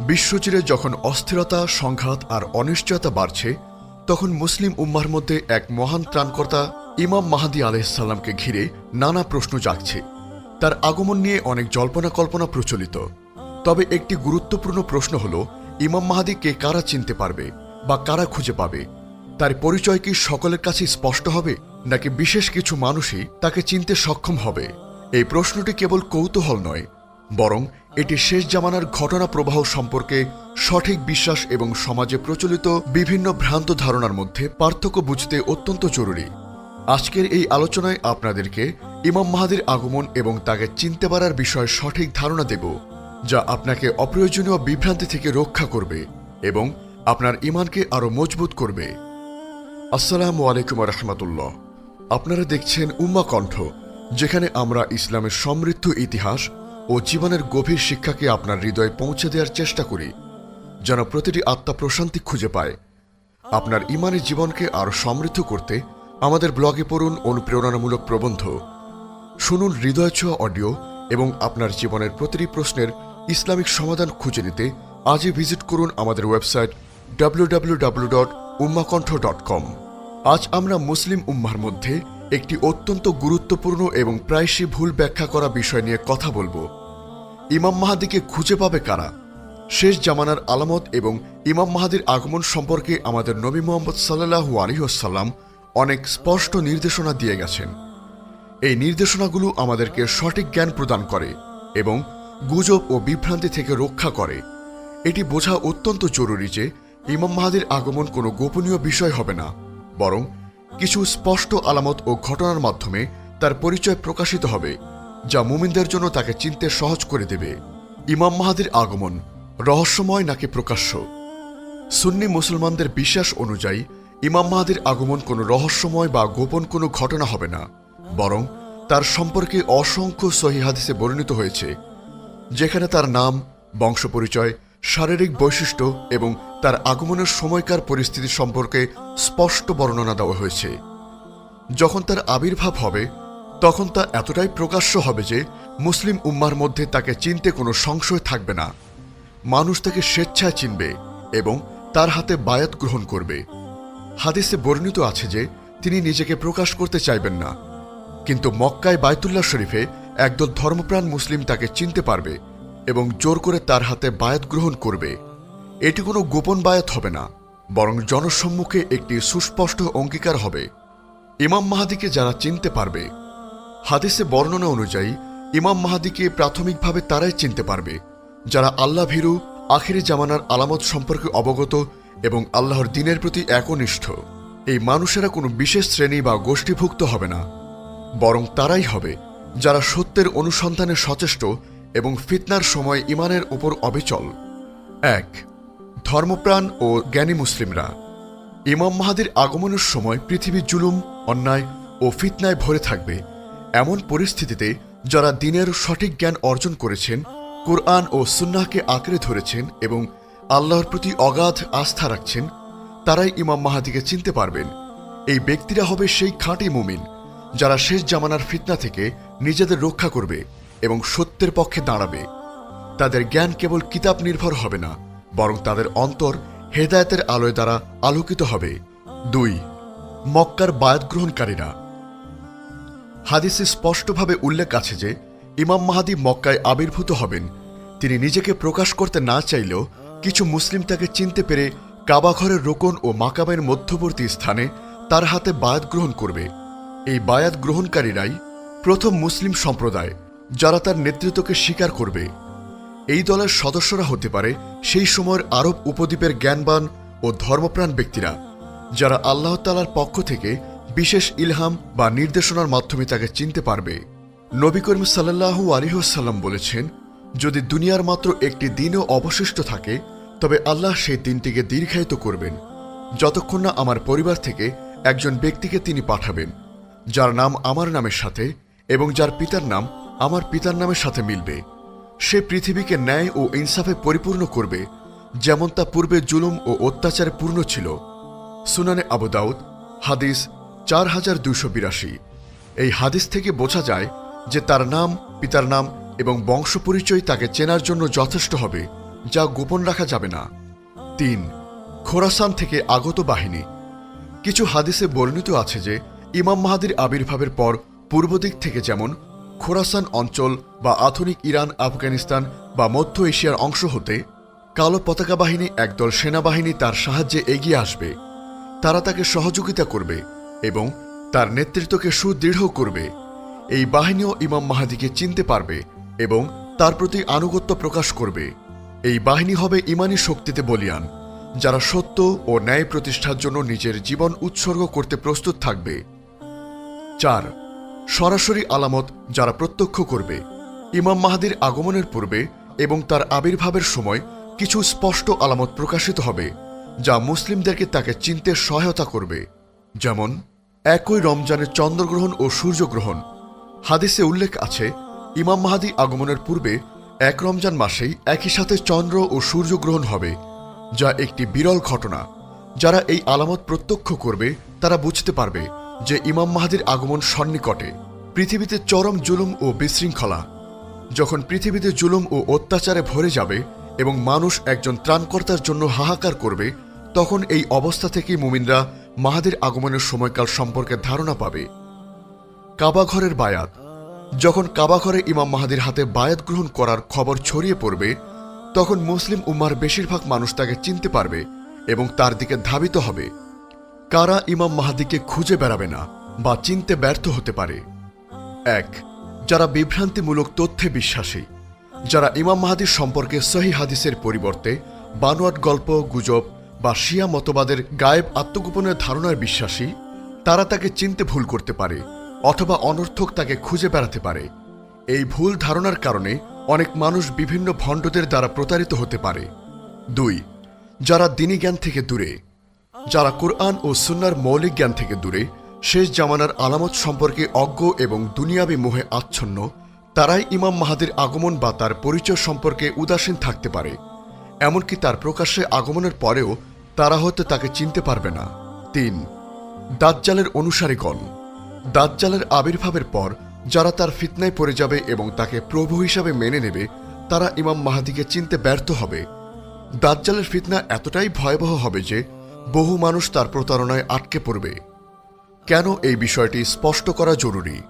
বিশ্বজুড়ে যখন অস্থিরতা, সংঘাত আর অনিশ্চয়তা বাড়ছে, তখন মুসলিম উম্মার মধ্যে এক মহান ত্রাণকর্তা ইমাম মাহাদি আলহিসাল্লামকে ঘিরে নানা প্রশ্ন জাগছে। তার আগমন নিয়ে অনেক জল্পনা কল্পনা প্রচলিত। তবে একটি গুরুত্বপূর্ণ প্রশ্ন হল, ইমাম মাহাদিকে কারা চিনতে পারবে বা কারা খুঁজে পাবে? তার পরিচয় কি সকলের কাছে স্পষ্ট হবে, নাকি বিশেষ কিছু মানুষই তাকে চিনতে সক্ষম হবে? এই প্রশ্নটি কেবল কৌতূহল নয়, বরং এটি শেষ জামানার ঘটনা প্রবাহ সম্পর্কে সঠিক বিশ্বাস এবং সমাজে প্রচলিত বিভিন্ন ভ্রান্ত ধারণার মধ্যে পার্থক্য বুঝতে অত্যন্ত জরুরি। আজকের এই আলোচনায় আপনাদেরকে ইমাম মাহাদির আগমন এবং তাকে চিনতে পারার বিষয়ে সঠিক ধারণা দেব, যা আপনাকে অপ্রয়োজনীয় বিভ্রান্তি থেকে রক্ষা করবে এবং আপনার ইমানকে আরও মজবুত করবে। আসসালামু আলাইকুম রহমতুল্লাহ। আপনারা দেখছেন উম্মা কণ্ঠ, যেখানে আমরা ইসলামের সমৃদ্ধ ইতিহাস ও জীবনের গভীর শিক্ষাকে আপনার হৃদয়ে পৌঁছে দেওয়ার চেষ্টা করি, যেন প্রতিটি আত্মা প্রশান্তি খুঁজে পায়। আপনার ইমানের জীবনকে আরও সমৃদ্ধ করতে আমাদের ব্লগে পড়ুন অনুপ্রেরণামূলক প্রবন্ধ। শুনুন হৃদয় ছোঁয়া অডিও এবং আপনার জীবনের প্রতিটি প্রশ্নের ইসলামিক সমাধান খুঁজে নিতে আজই ভিজিট করুন আমাদের ওয়েবসাইট www.ummakantha.com আজ আমরা মুসলিম উম্মার মধ্যে একটি অত্যন্ত গুরুত্বপূর্ণ এবং প্রায়শই ভুল ব্যাখ্যা করা বিষয় নিয়ে কথা বলব। ইমাম মাহাদিকে খুঁজে পাবে কারা? শেষ জামানার আলামত এবং ইমাম মাহাদির আগমন সম্পর্কে আমাদের নবী মোহাম্মদ সাল্লাহু আলিহাসাল্লাম অনেক স্পষ্ট নির্দেশনা দিয়ে গেছেন। এই নির্দেশনাগুলো আমাদেরকে সঠিক জ্ঞান প্রদান করে এবং গুজব ও বিভ্রান্তি থেকে রক্ষা করে। এটি বোঝা অত্যন্ত জরুরি যে ইমাম মাহাদির আগমন কোনো গোপনীয় বিষয় হবে না। বরং কিছু স্পষ্ট আলামত ও ঘটনার মাধ্যমে তার পরিচয় প্রকাশিত হবে, যা মুমিনদের জন্য তাকে চিনতে সহজ করে দেবে। ইমাম মাহাদির আগমন রহস্যময় নাকি প্রকাশ্য? সুন্নি মুসলমানদের বিশ্বাস অনুযায়ী, ইমাম মাহাদির আগমন কোনো রহস্যময় বা গোপন কোনো ঘটনা হবে না, বরং তার সম্পর্কে অসংখ্য সহি হাদিসে বর্ণিত হয়েছে, যেখানে তার নাম বংশ পরিচয় শারীরিক বৈশিষ্ট্য এবং তার আগমনের সময়কার পরিস্থিতি সম্পর্কে স্পষ্ট বর্ণনা দেওয়া হয়েছে। যখন তার আবির্ভাব হবে, তখন তা এতটাই প্রকাশ্য হবে যে মুসলিম উম্মার মধ্যে তাকে চিনতে কোনো সংশয় থাকবে না। মানুষ তাকে স্বেচ্ছায় চিনবে এবং তার হাতে বায়াত গ্রহণ করবে। হাদিসে বর্ণিত আছে যে তিনি নিজেকে প্রকাশ করতে চাইবেন না। কিন্তু মক্কায় বায়তুল্লাহ শরীফে একদল ধর্মপ্রাণ মুসলিম তাকে চিনতে পারবে এবং জোর করে তার হাতে বায়াত গ্রহণ করবে। এটি কোনো গোপন বায়াত হবে না, বরং জনসম্মুখে একটি সুস্পষ্ট অঙ্গীকার হবে। ইমাম মাহাদিকে যারা চিনতে পারবে, হাদিসে বর্ণনা অনুযায়ী ইমাম মাহাদিকে প্রাথমিকভাবে তারাই চিনতে পারবে, যারা আল্লাহ ভীরু, আখিরি জামানার আলামত সম্পর্কে অবগত এবং আল্লাহর দিনের প্রতি একনিষ্ঠ। এই মানুষেরা কোনো বিশেষ শ্রেণি বা গোষ্ঠীভুক্ত হবে না, বরং তারাই হবে যারা সত্যের অনুসন্ধানে সচেষ্ট এবং ফিতনার সময় ইমানের উপর অবিচল। এক ধর্মপ্রাণ ও জ্ঞানী মুসলিমরা। ইমাম মাহাদির আগমনের সময় পৃথিবী জুলুম, অন্যায় ও ফিতনায় ভরে থাকবে এমন পরিস্থিতিতে যারা দিনের সঠিক জ্ঞান অর্জন করেছেন, কোরআন ও সুন্নাহকে আঁকড়ে ধরেছেন এবং আল্লাহর প্রতি অগাধ আস্থা রাখছেন, তারাই ইমাম মাহাদিকে চিনতে পারবেন। এই ব্যক্তিরা হবে সেই খাঁটি মুমিন যারা শেষ জামানার ফিতনা থেকে নিজেদের রক্ষা করবে এবং সত্যের পক্ষে দাঁড়াবে। তাদের জ্ঞান কেবল কিতাব নির্ভর হবে না। বরং তাদের অন্তর হেদায়তের আলোয় দ্বারা আলোকিত হবে। দুই, মক্কার বায়াত গ্রহণকারীরা। হাদিসে স্পষ্টভাবে উল্লেখ আছে যে, ইমাম মাহাদি মক্কায় আবির্ভূত হবেন। তিনি নিজেকে প্রকাশ করতে না চাইলেও কিছু মুসলিম তাকে চিনতে পেরে কাবাঘরের রোকন ও মাকামের মধ্যবর্তী স্থানে তার হাতে বায়াত গ্রহণ করবে। এই বায়াত গ্রহণকারীরাই প্রথম মুসলিম সম্প্রদায়, যারা তার নেতৃত্বকে স্বীকার করবে। এই দলের সদস্যরা হতে পারে সেই সময়ের আরব উপদ্বীপের জ্ঞানবান ও ধর্মপ্রাণ ব্যক্তিরা, যারা আল্লাহ তালার পক্ষ থেকে বিশেষ ইলহাম বা নির্দেশনার মাধ্যমে তাকে চিনতে পারবে। নবী করিম সাল্লাহু আলিহাসাল্লাম বলেছেন, যদি দুনিয়ার মাত্র একটি দিনও অবশিষ্ট থাকে, তবে আল্লাহ সেই দিনটিকে দীর্ঘায়িত করবেন। যতক্ষণ না আমার পরিবার থেকে একজন ব্যক্তিকে তিনি পাঠাবেন, যার নাম আমার নামের সাথে এবং যার পিতার নাম আমার পিতার নামের সাথে মিলবে। সে পৃথিবীকে ন্যায় ও ইনসাফে পরিপূর্ণ করবে, যেমন তা পূর্বে জুলুম ও অত্যাচারে পূর্ণ ছিল। সুনানে আবু দাউদ, হাদিস চার হাজার দুশো বিরাশি। এই হাদিস থেকে বোঝা যায় যে তার নাম, পিতার নাম এবং বংশ পরিচয় তাকে চেনার জন্য যথেষ্ট হবে, যা গোপন রাখা যাবে না। তিন, খোরাসান থেকে আগত বাহিনী। কিছু হাদিসে বর্ণিত আছে যে, ইমাম মাহাদির আবির্ভাবের পর পূর্ব দিক থেকে যেমন খোরাসান অঞ্চল বা আধুনিক ইরান, আফগানিস্তান বা মধ্য এশিয়ার অংশ হতে কালো পতাকা বাহিনী একদল সেনাবাহিনী তার সাহায্যে এগিয়ে আসবে। তারা তাকে সহযোগিতা করবে এবং তার নেতৃত্বকে সুদৃঢ় করবে। এই বাহিনীও ইমাম মাহাদিকে চিনতে পারবে এবং তার প্রতি আনুগত্য প্রকাশ করবে। এই বাহিনী হবে ইমানি শক্তিতে বলিয়ান, যারা সত্য ও ন্যায় প্রতিষ্ঠার জন্য নিজের জীবন উৎসর্গ করতে প্রস্তুত থাকবে। চার সরাসরি আলামত যারা প্রত্যক্ষ করবে। ইমাম মাহাদির আগমনের পূর্বে এবং তার আবির্ভাবের সময় কিছু স্পষ্ট আলামত প্রকাশিত হবে, যা মুসলিমদেরকে তাকে চিনতে সহায়তা করবে। যেমন, একই রমজানের চন্দ্রগ্রহণ ও সূর্যগ্রহণ। হাদিসে উল্লেখ আছে, ইমাম মাহাদি আগমনের পূর্বে এক রমজান মাসেই একই সাথে চন্দ্র ও সূর্যগ্রহণ হবে, যা একটি বিরল ঘটনা। যারা এই আলামত প্রত্যক্ষ করবে, তারা বুঝতে পারবে যে ইমাম মাহাদির আগমন সন্নিকটে, পৃথিবীতে চরম জুলুম ও বিশৃঙ্খলা। যখন পৃথিবীতে জুলুম ও অত্যাচারে ভরে যাবে এবং মানুষ একজন ত্রাণকর্তার জন্য হাহাকার করবে, তখন এই অবস্থা থেকেই মুমিনরা মাহাদির আগমনের সময়কাল সম্পর্কে ধারণা পাবে। কাবাঘরের বায়াত। যখন কাবাঘরে ইমাম মাহাদির হাতে বায়াত গ্রহণ করার খবর ছড়িয়ে পড়বে, তখন মুসলিম উম্মার বেশিরভাগ মানুষ তাকে চিনতে পারবে এবং তার দিকে ধাবিত হবে। কারা ইমাম মাহাদিকে খুঁজে বেড়াবে না বা চিনতে ব্যর্থ হতে পারে? এক, যারা বিভ্রান্তিমূলক তথ্যে বিশ্বাসী। যারা ইমাম মাহাদির সম্পর্কে সহি হাদিসের পরিবর্তে বানোয়াট গল্প, গুজব বা শিয়া মতবাদের গায়েব আত্মগোপনের ধারণায় বিশ্বাসী, তারা তাকে চিনতে ভুল করতে পারে অথবা অনর্থক তাকে খুঁজে বেড়াতে পারে। এই ভুল ধারণার কারণে অনেক মানুষ বিভিন্ন ভণ্ডদের দ্বারা প্রতারিত হতে পারে। দুই, যারা দিনী জ্ঞান থেকে দূরে যারা কোরআন ও সুন্নার মৌলিক জ্ঞান থেকে দূরে, শেষ জামানার আলামত সম্পর্কে অজ্ঞ এবং দুনিয়াবি মোহে আচ্ছন্ন, তারাই ইমাম মাহাদির আগমন বা তার পরিচয় সম্পর্কে উদাসীন থাকতে পারে। এমনকি তার প্রকাশ্যে আগমনের পরেও তারা হয়তো তাকে চিনতে পারবে না। তিন, দাজ্জালের অনুসারীগণ। দাজ্জালের আবির্ভাবের পর যারা তার ফিতনায় পড়ে যাবে এবং তাকে প্রভু হিসাবে মেনে নেবে, তারা ইমাম মাহাদিকে চিনতে ব্যর্থ হবে। দাজ্জালের ফিতনা এতটাই ভয়াবহ হবে যে বহু মানুষ তার প্রতারণায় আটকে পড়বে। কেন এই বিষয়টি স্পষ্ট করা জরুরি?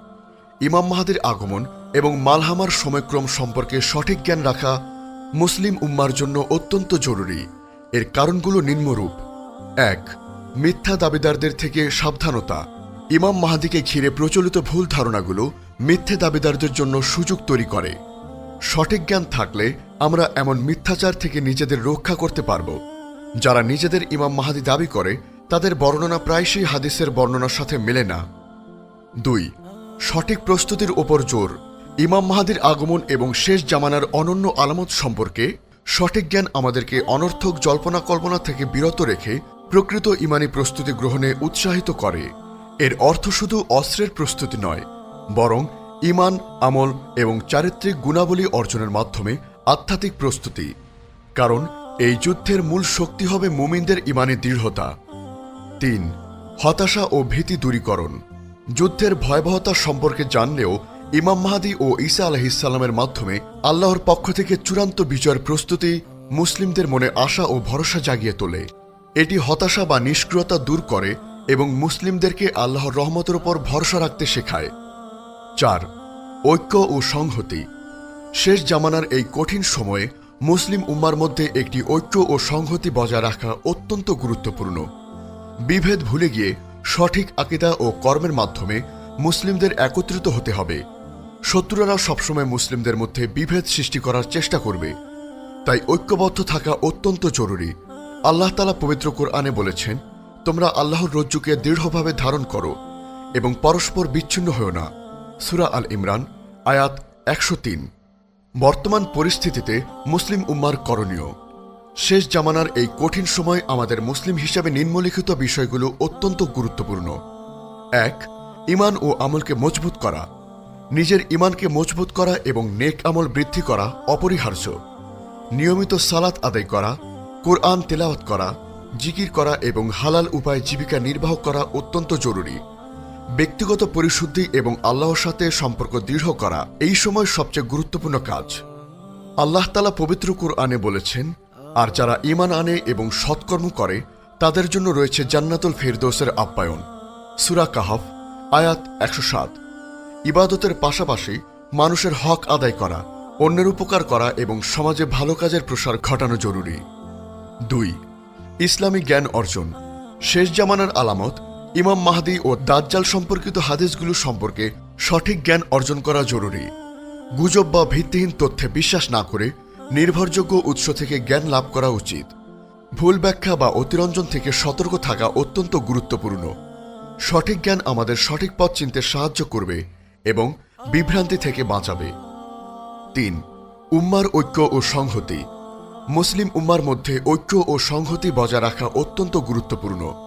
ইমাম মাহাদির আগমন এবং মালহামার সময়ক্রম সম্পর্কে সঠিক জ্ঞান রাখা মুসলিম উম্মার জন্য অত্যন্ত জরুরি। এর কারণগুলো নিম্নরূপ। এক, মিথ্যা দাবিদারদের থেকে সাবধানতা। ইমাম মাহাদিকে ঘিরে প্রচলিত ভুল ধারণাগুলো মিথ্যে দাবিদারদের জন্য সুযোগ তৈরি করে। সঠিক জ্ঞান থাকলে আমরা এমন মিথ্যাচার থেকে নিজেদের রক্ষা করতে পারব। যারা নিজেদের ইমাম মাহাদি দাবি করে, তাদের বর্ণনা প্রায়শই হাদিসের বর্ণনার সাথে মেলে না। দুই, সঠিক প্রস্তুতির ওপর জোর। ইমাম মাহাদির আগমন এবং শেষ জামানার অনন্য আলামত সম্পর্কে সঠিক জ্ঞান আমাদেরকে অনর্থক জল্পনা কল্পনা থেকে বিরত রেখে প্রকৃত ইমানি প্রস্তুতি গ্রহণে উৎসাহিত করে। এর অর্থ শুধু অস্ত্রের প্রস্তুতি নয়, বরং ইমান, আমল এবং চারিত্রিক গুণাবলী অর্জনের মাধ্যমে আধ্যাত্মিক প্রস্তুতি। কারণ এই যুদ্ধের মূল শক্তি হবে মুমিনদের ইমানে দৃঢ়তা। তিন, হতাশা ও ভীতি দূরীকরণ। যুদ্ধের ভয়াবহতা সম্পর্কে জানলেও ইমাম মাহাদি ও ঈসা আলহিসাল্লামের মাধ্যমে আল্লাহর পক্ষ থেকে চূড়ান্ত বিজয়ের প্রস্তুতি মুসলিমদের মনে আশা ও ভরসা জাগিয়ে তোলে। এটি হতাশা বা নিষ্ক্রিয়তা দূর করে এবং মুসলিমদেরকে আল্লাহর রহমতের ওপর ভরসা রাখতে শেখায়। চার, ঐক্য ও সংহতি। শেষ জামানার এই কঠিন সময়ে মুসলিম উম্মার মধ্যে একটি ঐক্য ও সংহতি বজায় রাখা অত্যন্ত গুরুত্বপূর্ণ। বিভেদ ভুলে গিয়ে সঠিক আকিদা ও কর্মের মাধ্যমে মুসলিমদের একত্রিত হতে হবে। শত্রুরা সবসময় মুসলিমদের মধ্যে বিভেদ সৃষ্টি করার চেষ্টা করবে। তাই ঐক্যবদ্ধ থাকা অত্যন্ত জরুরি। আল্লাহ তালা পবিত্র কোরআনে বলেছেন, তোমরা আল্লাহর রজ্জুকে দৃঢ়ভাবে ধারণ করো এবং পরস্পর বিচ্ছিন্ন হও না। সুরা আল ইমরান, আয়াত একশো তিন। বর্তমান পরিস্থিতিতে মুসলিম উম্মার করণীয়। শেষ জামানার এই কঠিন সময় আমাদের মুসলিম হিসাবে নিম্নলিখিত বিষয়গুলো অত্যন্ত গুরুত্বপূর্ণ। এক ইমান ও আমলকে মজবুত করা। নিজের ইমানকে মজবুত করা এবং নেক আমল বৃদ্ধি করা অপরিহার্য। নিয়মিত সালাত আদায় করা, কোরআন তেলাওয়াত করা, জিকির করা এবং হালাল উপায়ে জীবিকা নির্বাহ করা অত্যন্ত জরুরি। ব্যক্তিগত পরিশুদ্ধি এবং আল্লাহর সাথে সম্পর্ক দৃঢ় করা এই সময় সবচেয়ে গুরুত্বপূর্ণ কাজ। আল্লাহ তালা পবিত্র কুরআনে বলেছেন, আর যারা ইমান আনে এবং সৎকর্ম করে, তাদের জন্য রয়েছে জান্নাতুল ফেরদৌসের আপ্যায়ন। সুরা কাহাফ, আয়াত একশো সাত। ইবাদতের পাশাপাশি মানুষের হক আদায় করা, অন্যের উপকার করা এবং সমাজে ভালো কাজের প্রসার ঘটানো জরুরি। দুই, ইসলামী জ্ঞান অর্জন। শেষ জামানার আলামত ইমাম মাহাদি ও দাজ্জাল সম্পর্কিত হাদিসগুলো সম্পর্কে সঠিক জ্ঞান অর্জন করা জরুরি। গুজব বা ভিত্তিহীন তথ্যে বিশ্বাস না করে নির্ভরযোগ্য উৎস থেকে জ্ঞান লাভ করা উচিত। ভুল ব্যাখ্যা বা অতিরঞ্জন থেকে সতর্ক থাকা অত্যন্ত গুরুত্বপূর্ণ। সঠিক জ্ঞান আমাদের সঠিক পথ চিনতে সাহায্য করবে এবং বিভ্রান্তি থেকে বাঁচাবে। তিন, উম্মার ঐক্য ও সংহতি। মুসলিম উম্মার মধ্যে ঐক্য ও সংহতি বজায় রাখা অত্যন্ত গুরুত্বপূর্ণ।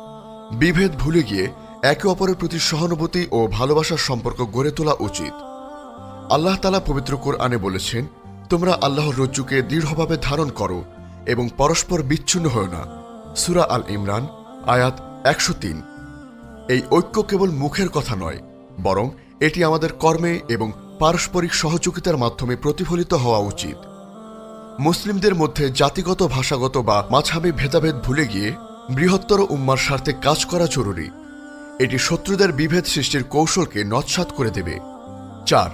বিভেদ ভুলে গিয়ে একে অপরের প্রতি সহানুভূতি ও ভালোবাসার সম্পর্ক গড়ে তোলা উচিত। আল্লাহ তালা পবিত্র কোরআনে বলেছেন, তোমরা আল্লাহর রজ্জুকে দৃঢ়ভাবে ধারণ করো এবং পরস্পর বিচ্ছিন্ন হও না। সুরা আল ইমরান, আয়াত একশো তিন। এই ঐক্য কেবল মুখের কথা নয়, বরং এটি আমাদের কর্মে এবং পারস্পরিক সহযোগিতার মাধ্যমে প্রতিফলিত হওয়া উচিত। মুসলিমদের মধ্যে জাতিগত, ভাষাগত বা মাঝাবি ভেদাভেদ ভুলে গিয়ে বৃহত্তর উম্মার স্বার্থে কাজ করা জরুরি। এটি শত্রুদের বিভেদ সৃষ্টির কৌশলকে নৎসাৎ করে দেবে। চার,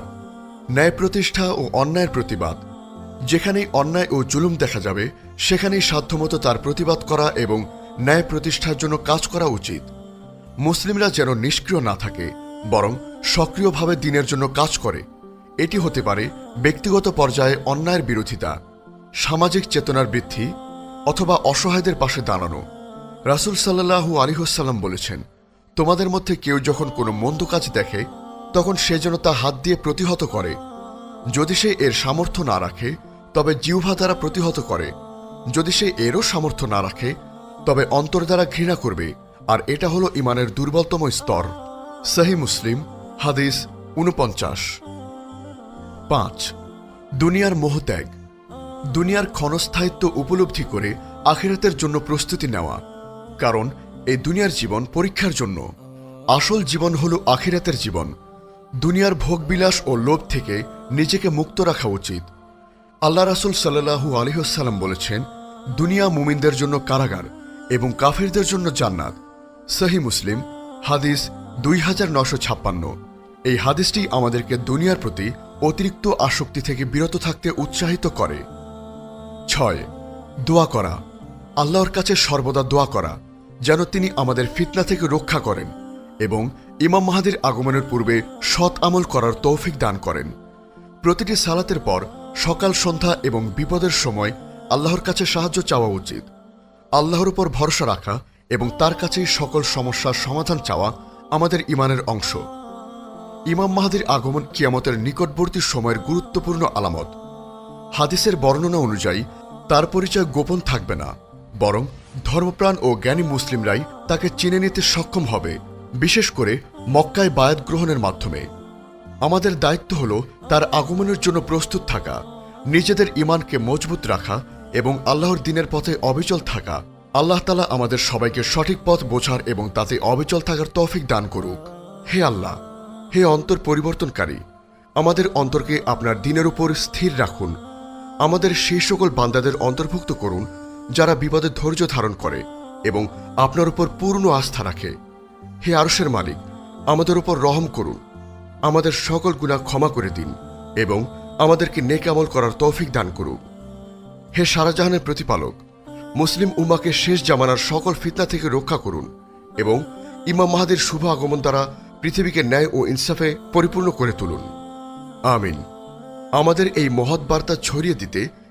ন্যায় প্রতিষ্ঠা ও অন্যায়ের প্রতিবাদ। যেখানেই অন্যায় ও জুলুম দেখা যাবে, সেখানেই সাধ্যমতো তার প্রতিবাদ করা এবং ন্যায় প্রতিষ্ঠার জন্য কাজ করা উচিত। মুসলিমরা যেন নিষ্ক্রিয় না থাকে, বরং সক্রিয়ভাবে দিনের জন্য কাজ করে। এটি হতে পারে ব্যক্তিগত পর্যায়ে অন্যায়ের বিরোধিতা, সামাজিক চেতনার বৃদ্ধি, অথবা অসহায়দের পাশে দাঁড়ানো। রাসুল সাল্লাহু আলিহসাল্লাম বলেছেন, তোমাদের মধ্যে কেউ যখন কোনো মন্দ কাজ দেখে, তখন সে যেন তা হাত দিয়ে প্রতিহত করে। যদি সে এর সামর্থ্য না রাখে, তবে জিহ্বা দ্বারা প্রতিহত করে। যদি সে এরও সামর্থ্য না রাখে, তবে অন্তর দ্বারা ঘৃণা করবে। আর এটা হলো ইমানের দুর্বলতম স্তর। সাহি মুসলিম, হাদিস উনপঞ্চাশ পাঁচ, দুনিয়ার মোহত্যাগ দুনিয়ার ক্ষণস্থায়িত্ব উপলব্ধি করে আখিরাতের জন্য প্রস্তুতি নেওয়া। কারণ এই দুনিয়ার জীবন পরীক্ষার জন্য। আসল জীবন হল আখিরাতের জীবন। দুনিয়ার ভোগবিলাস ও লোভ থেকে নিজেকে মুক্ত রাখা উচিত। আল্লাহ রাসুল সাল্লাহু আলিহাসাল্লাম বলেছেন, দুনিয়া মুমিনদের জন্য কারাগার এবং কাফিরদের জন্য জান্নাত। সহি মুসলিম, হাদিস দুই হাজার নশো ছাপ্পান্ন। এই হাদিসটি আমাদেরকে দুনিয়ার প্রতি অতিরিক্ত আসক্তি থেকে বিরত থাকতে উৎসাহিত করে। ছয়, দোয়া করা। আল্লাহর কাছে সর্বদা দোয়া করা। যেন তিনি আমাদের ফিতনা থেকে রক্ষা করেন এবং ইমাম মাহাদির আগমনের পূর্বে সৎ আমল করার তৌফিক দান করেন। প্রতিটি সালাতের পর সকাল, সন্ধ্যা এবং বিপদের সময় আল্লাহর কাছে সাহায্য চাওয়া উচিত। আল্লাহর উপর ভরসা রাখা এবং তার কাছেই সকল সমস্যার সমাধান চাওয়া আমাদের ইমানের অংশ। ইমাম মাহাদির আগমন কিয়ামতের নিকটবর্তী সময়ের গুরুত্বপূর্ণ আলামত। হাদিসের বর্ণনা অনুযায়ী তার পরিচয় গোপন থাকবে না। বরং ধর্মপ্রাণ ও জ্ঞানী মুসলিমরাই তাকে চিনে নিতে সক্ষম হবে, বিশেষ করে মক্কায় বায়াত গ্রহণের মাধ্যমে। আমাদের দায়িত্ব হল তার আগমনের জন্য প্রস্তুত থাকা, নিজেদের ইমানকে মজবুত রাখা এবং আল্লাহর দিনের পথে অবিচল থাকা। আল্লাহ তালা আমাদের সবাইকে সঠিক পথ বোঝার এবং তাতে অবিচল থাকার তৌফিক দান করুক। হে আল্লাহ, হে অন্তর পরিবর্তনকারী, আমাদের অন্তরকে আপনার দিনের উপর স্থির রাখুন। আমাদের সেই সকল বান্দাদের অন্তর্ভুক্ত করুন যারা বিপদে ধৈর্য ধারণ করে এবং আপনার উপর পূর্ণ আস্থা রাখে। হে আরশের মালিক, আমাদের উপর রহম করুন। আমাদের সকল গুণা ক্ষমা করে দিন এবং আমাদেরকে নেকামল করার তৌফিক দান করুন। হে সারাজাহানের প্রতিপালক, মুসলিম উম্মাকে শেষ জামানার সকল ফিতনা থেকে রক্ষা করুন এবং ইমাম মাহাদের শুভ আগমন দ্বারা পৃথিবীকে ন্যায় ও ইনসাফে পরিপূর্ণ করে তুলুন। আমিন। আমাদের এই মহৎ বার্তা ছড়িয়ে দিতে